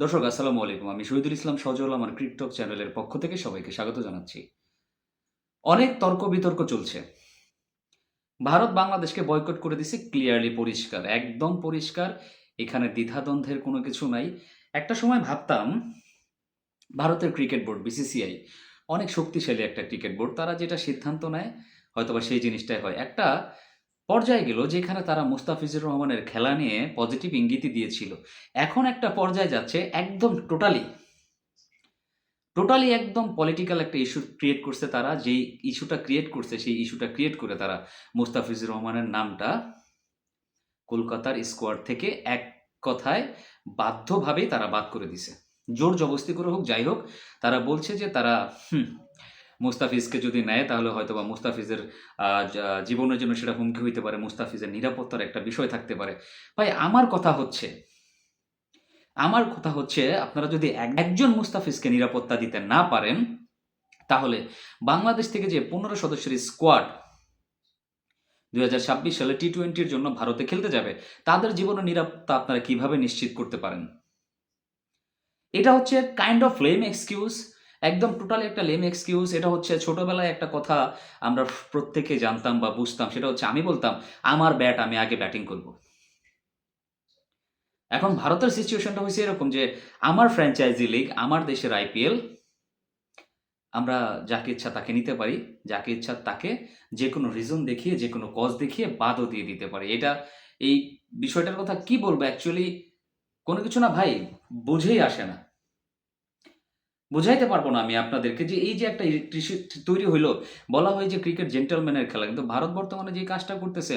দর্শক, আসসালামু আলাইকুম। আমি শহীদুল ইসলাম সজল, আমার ক্রিকটক চ্যানেলের পক্ষ থেকে সবাইকে স্বাগত জানাচ্ছি। অনেক তর্ক বিতর্ক চলছে। ভারত বাংলাদেশকে বয়কট করে দিছে ক্লিয়ারলি পরিষ্কার, একদম পরিষ্কার। এখানে দ্বিধাদ্বন্দ্বের কোনো কিছু নাই। একটা সময় ভাবতাম, ভারতের ক্রিকেট বোর্ড, বিসিসিআই, অনেক শক্তিশালী একটা ক্রিকেট বোর্ড। তারা যেটা সিদ্ধান্ত নেয়, হয়তোবা সেই জিনিসটাই হয়। একটা পর্যায়ে গেল যেখানে তারা মুস্তাফিজুর রহমানের খেলা নিয়ে পজিটিভ ইঙ্গিতই দিয়েছিল। এখন একটা পর্যায়ে যাচ্ছে একদম টোটালি টোটালি একদম পলিটিক্যাল একটা ইস্যু ক্রিয়েট করছে তারা যেই ইস্যুটা ক্রিয়েট করছে সেই ইস্যুটা ক্রিয়েট করে তারা মুস্তাফিজুর রহমানের নামটা কলকাতার স্কোয়াড থেকে এক কথায় বাধ্যভাবেই তারা বাদ করে দিছে। জোর জবস্তি করে হোক যাই হোক তারা বলছে যে তারা হুম, মুস্তাফিজকে যদি নেয়, তাহলে হয়তো বা মুস্তাফিজের জীবনের জন্য সেটা হুমকি হইতে পারে, মুস্তাফিজের নিরাপত্তার একটা বিষয় থাকতে পারে। ভাই, আমার কথা হচ্ছে, আমার কথা হচ্ছে, আপনারা যদি এক- একজন মুস্তাফিজকে নিরাপত্তা দিতে না পারেন, তাহলে বাংলাদেশ থেকে যে পনেরো সদস্যের স্কোয়াড দু হাজার ছাব্বিশ সালে টি টোয়েন্টির জন্য ভারতে খেলতে যাবে, তাদের জীবনের নিরাপত্তা আপনারা কীভাবে নিশ্চিত করতে পারেন? এটা হচ্ছে কাইন্ড অফ লেম এক্সকিউজ একদম টোটালি একটা লেম এক্সকিউজ এটা হচ্ছে ছোটবেলায় একটা কথা আমরা প্রত্যেকে জানতাম বা বুঝতাম, সেটা হচ্ছে আমি বলতাম, আমার ব্যাট আমি আগে ব্যাটিং করব। এখন ভারতের সিচুয়েশনটা হয়েছে এরকম যে, আমার ফ্র্যাঞ্চাইজি লিগ আমার দেশের আইপিএল আমরা যাকে ইচ্ছা তাকে নিতে পারি, যাকে ইচ্ছা তাকে যে কোনো রিজন দেখিয়ে যে কোনো কজ দেখিয়ে বাদও দিয়ে দিতে পারি। এটা এই বিষয়টার কথা কি বলব? অ্যাকচুয়ালি কোনো কিছু না ভাই, বুঝেই আসে না। বুঝাইতে পারব না আমি আপনাদেরকে যে এই যে একটা ইলেকট্রিসিটি তৈরি হইল, বলা হয় যে ক্রিকেট জেন্টেলম্যানের খেলা। কিন্তু ভারত বর্তমানে যে কাজটা করতেছে,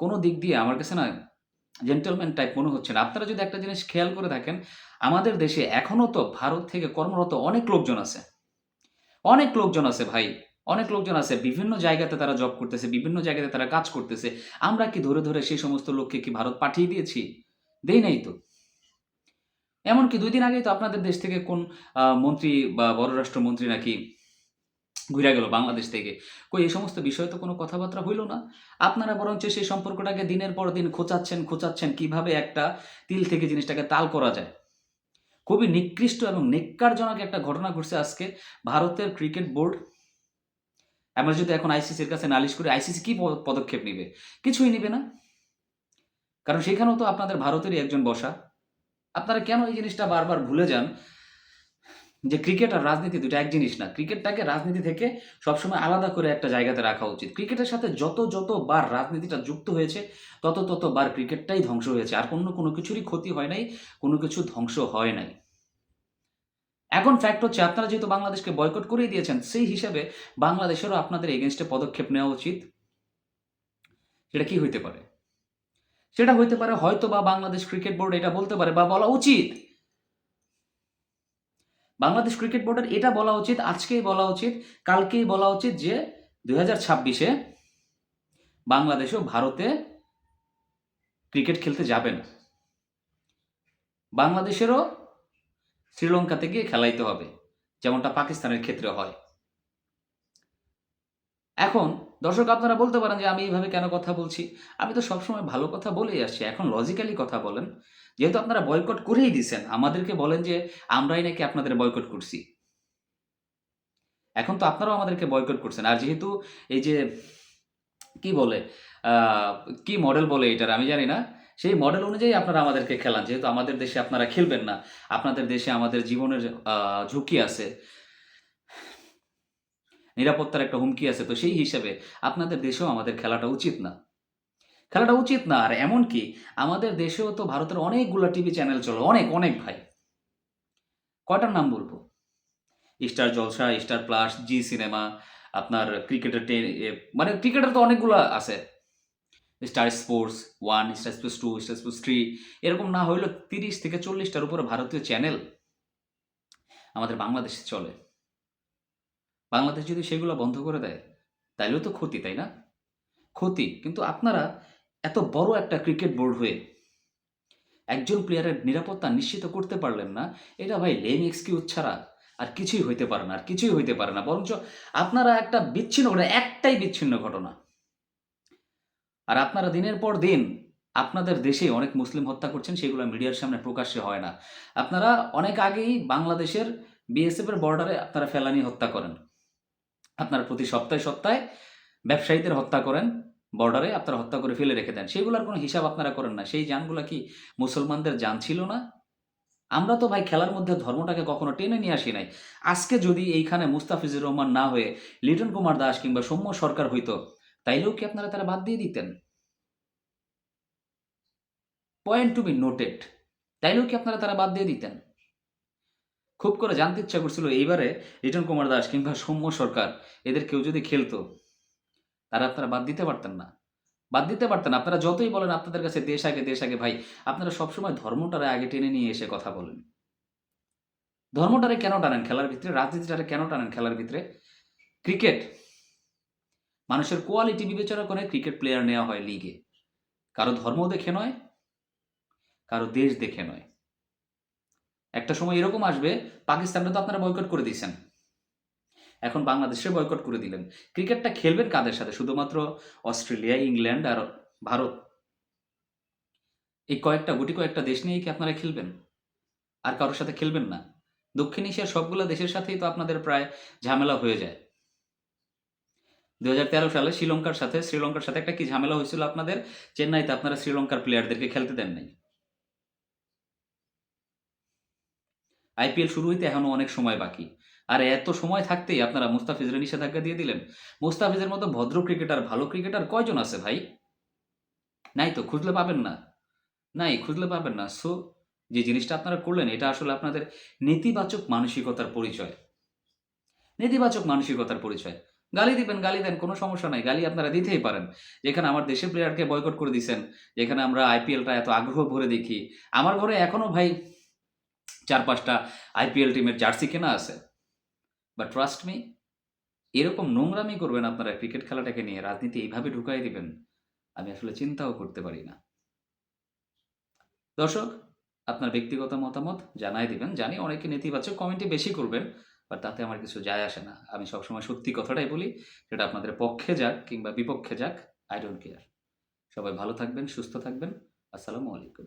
কোনো দিক দিয়ে আমার কাছে না জেন্টেলম্যান টাইপ মনে হচ্ছে না। আপনারা যদি একটা জিনিস খেয়াল করে থাকেন, আমাদের দেশে এখনও তো ভারত থেকে কর্মরত অনেক লোকজন আছে। অনেক লোকজন আছে ভাই, অনেক লোকজন আছে। বিভিন্ন জায়গাতে তারা জব করতেছে, বিভিন্ন জায়গাতে তারা কাজ করতেছে। আমরা কি ধরে ধরে সেই সমস্ত লোককে কি ভারত পাঠিয়ে দিয়েছি? দেই নাই তো। এমনকি দুই দিন আগেই তো আপনাদের দেশ থেকে কোন মন্ত্রী বা পররাষ্ট্রমন্ত্রী নাকি ঘুরে গেল বাংলাদেশ থেকে। কই, এই সমস্ত বিষয়ে তো কোনো কথাবার্তা হইল না। আপনারা বরঞ্চ সেই সম্পর্কটাকে দিনের পর দিন খোঁচাচ্ছেন খোঁচাচ্ছেন কীভাবে একটা তিল থেকে জিনিসটাকে তাল করা যায়। খুবই নিকৃষ্ট এবং নেককারজনক একটা ঘটনা ঘটছে আজকে ভারতের ক্রিকেট বোর্ড। আমরা যদি এখন আইসিসির কাছে নালিশ করি, আইসিসি কি পদক্ষেপ নিবে? কিছুই নিবে না। কারণ সেখানেও তো আপনাদের ভারতেরই একজন বসা। আপনারা কেন এই জিনিসটা বারবার ভুলে যান? যে ক্রিকেট আর রাজনীতি দুটো এক জিনিস না। ক্রিকেটটাকে রাজনীতি থেকে সবসময় আলাদা করে একটা জায়গাতে রাখা উচিত। ক্রিকেটের সাথে যত যত বার রাজনীতিটা যুক্ত হয়েছে, তত তত বার ক্রিকেটটাই ধ্বংস হয়েছে। আর অন্য কোনো কিছুরই ক্ষতি হয় নাই, কোনো কিছু ধ্বংস হয় নাই। এখন ফ্যাক্ট হচ্ছে, আপনারা যেহেতু বাংলাদেশকে বয়কট করেই দিয়েছেন, সেই হিসাবে বাংলাদেশেরও আপনাদের এগেনস্টে পদক্ষেপ নেওয়া উচিত। সেটা কি হইতে পারে? সেটা হইতে পারে হয়তো বা বাংলাদেশ ক্রিকেট বোর্ড এটা বলতে পারে বা বলা উচিত। বাংলাদেশ ক্রিকেট বোর্ডের এটা বলা উচিত, আজকেই বলা উচিত, কালকেই বলা উচিত যে দুই হাজার ছাব্বিশে বাংলাদেশও ভারতে ক্রিকেট খেলতে যাবে না। বাংলাদেশেরও শ্রীলঙ্কাতে গিয়ে খেলাইতে হবে, যেমনটা পাকিস্তানের ক্ষেত্রে হয়। এখন দর্শক, আপনারা বলতে পারেন যে আমি এইভাবে কেন কথা বলছি? আমি তো সবসময় ভালো কথা বলেই আসছি, এখন লজিক্যালি কথা বলেন। যেহেতু আপনারা বয়কট করেই দিছেন, আমাদেরকে বলেন যে আমরাই নাকি আপনাদের বয়কট করছি। এখন তো আপনারাও আমাদেরকে বয়কট করছেন। আর যেহেতু এই যে, কি বলে কি মডেল বলে এটার আমি জানি না, সেই মডেল অনুযায়ী আপনারা আমাদেরকে খেলান। যেহেতু আমাদের দেশে আপনারা খেলবেন না, আপনাদের দেশে আমাদের জীবনের ঝুঁকি আছে। নিরাপত্তার একটা হুমকি আছে, তো সেই হিসেবে আপনাদের দেশেও আমাদের খেলাটা উচিত না। খেলাটা উচিত না, আর এমনকি আমাদের দেশেও তো ভারতের অনেকগুলো টিভি চ্যানেল চলে, অনেক অনেক ভাই। কয়টার নাম বলব? Star Jalsha, Star Plus, Zee Cinema, আপনার ক্রিকেটের মানে ক্রিকেটের তো অনেকগুলো আছে। Star Sports one, Star Sports two, Star Sports three, এরকম না হইলেও তিরিশ থেকে চল্লিশটার উপরে ভারতীয় চ্যানেল আমাদের বাংলাদেশে চলে। বাংলাদেশ যদি সেগুলো বন্ধ করে দেয়, তাইলেও তো ক্ষতি, তাই না? ক্ষতি। কিন্তু আপনারা এত বড় একটা ক্রিকেট বোর্ড হয়ে একজন প্লেয়ারের নিরাপত্তা নিশ্চিত করতে পারলেন না, এটা ভাই লেম এক্সকিউজ ছাড়া আর কিছুই হইতে পারে না, আর কিছুই হইতে পারে না। বরঞ্চ আপনারা একটা বিচ্ছিন্ন ঘটনা, একটাই বিচ্ছিন্ন ঘটনা। আর আপনারা দিনের পর দিন আপনাদের দেশে অনেক মুসলিম হত্যা করছেন, সেগুলো মিডিয়ার সামনে প্রকাশ্যে হয় না। আপনারা অনেক আগেই বাংলাদেশের বিএসএফের বর্ডারে আপনারা ফেলানি হত্যা করেন। আপনারা প্রতি সপ্তাহে সপ্তাহে ব্যবসায়ীদের হত্যা করেন বর্ডারে আপনারা হত্যা করে ফেলে রেখে দেন। সেগুলোর কোনো হিসাব আপনারা করেন না। সেই যানগুলো কি মুসলমানদের যান ছিল না? আমরা তো ভাই খেলার মধ্যে ধর্মটাকে কখনো টেনে নিয়ে আসি নাই। আজকে যদি এইখানে মুস্তাফিজুর রহমান না হয়ে লিটন কুমার দাস কিংবা সৌম্য সরকার হইতো, তাইলেও কি আপনারা তারা বাদ দিয়ে দিতেন? পয়েন্ট টু বি নোটেড তাইলেও কি আপনারা তারা বাদ দিয়ে দিতেন? খুব করে জানতে ইচ্ছা করছিল, এইবারে লিটন কুমার দাস কিংবা সৌম্য সরকার এদের কেউ যদি খেলতো তারা আপনারা বাদ দিতে পারতেন না। বাদ দিতে পারতেন আপনারা যতই বলেন, আপনাদের কাছে দেশ আগে দেশ আগে, ভাই, আপনারা সবসময় ধর্মটারে আগে টেনে নিয়ে এসে কথা বলেন। ধর্মটারে কেন টানেন? খেলার ভিতরে, রাজনীতিটারে কেন টানেন খেলার ভিতরে? ক্রিকেট, মানুষের কোয়ালিটি বিবেচনা করে ক্রিকেট প্লেয়ার নেওয়া হয় লিগে। কারও ধর্ম দেখে নয়, কারও দেশ দেখে নয়। একটা সময় এরকম আসবে পাকিস্তানটা তো আপনারা বয়কট করে দিয়েছেন। এখন বাংলাদেশে বয়কট করে দিলেন। ক্রিকেটটা খেলবেন কাদের সাথে? শুধুমাত্র অস্ট্রেলিয়া, ইংল্যান্ড আর ভারত। এই কয়েকটা, গুটি কয়েকটা দেশ নিয়েই কি আপনারা খেলবেন? আর কারোর সাথে খেলবেন না? দক্ষিণ এশিয়ার সবগুলো দেশের সাথেই তো আপনাদের প্রায় ঝামেলা হয়ে যায়। দু হাজার তেরো সালে শ্রীলঙ্কার সাথে শ্রীলঙ্কার সাথে একটা কি ঝামেলা হয়েছিল আপনাদের? চেন্নাইতে আপনারা শ্রীলঙ্কার প্লেয়ারদেরকে খেলতে দেন নাই। আইপিএল শুরু হইতে এখনও অনেক সময় বাকি। আর এত সময় থাকতেই আপনারা মুস্তাফিজের নিষেধাজ্ঞা দিয়ে দিলেন। মুস্তাফিজের মতো ভদ্র ক্রিকেটার, ভালো ক্রিকেটার কয়জন আছে ভাই? নাই তো, খুঁজলে পাবেন না। নাই, খুঁজলে পাবেন না। সো, যে জিনিসটা আপনারা করলেন, এটা আসলে আপনাদের নেতিবাচক মানসিকতার পরিচয়। নেতিবাচক মানসিকতার পরিচয়। গালি দিবেন, গালি দেন, কোনো সমস্যা নাই। গালি আপনারা দিতেই পারেন। যেখানে আমার দেশের প্লেয়ারকে বয়কট করে দিয়েছেন যেখানে আমরা আইপিএলটা এত আগ্রহ ভরে দেখি। আমার ঘরে এখনও ভাই চার পাঁচটা আইপিএল টিমের জার্সি কেনা আছে। বাট ট্রাস্ট মি এরকম নোংরামি করবেন আপনারা ক্রিকেট খেলাটাকে নিয়ে, রাজনীতি এইভাবে ঢুকাই দিবেন, আমি আসলে চিন্তাও করতে পারি না। দর্শক, আপনার ব্যক্তিগত মতামত জানাই দিবেন। জানি অনেকে নেতিবাচক কমেন্টে বেশি করবেন বাট তাতে আমার কিছু যায় আসে না। আমি সবসময় সত্যি কথাটাই বলি, সেটা আপনাদের পক্ষে যাক কিংবা বিপক্ষে যাক আই ডোন্ট কেয়ার সবাই ভালো থাকবেন, সুস্থ থাকবেন। আসসালামু আলাইকুম।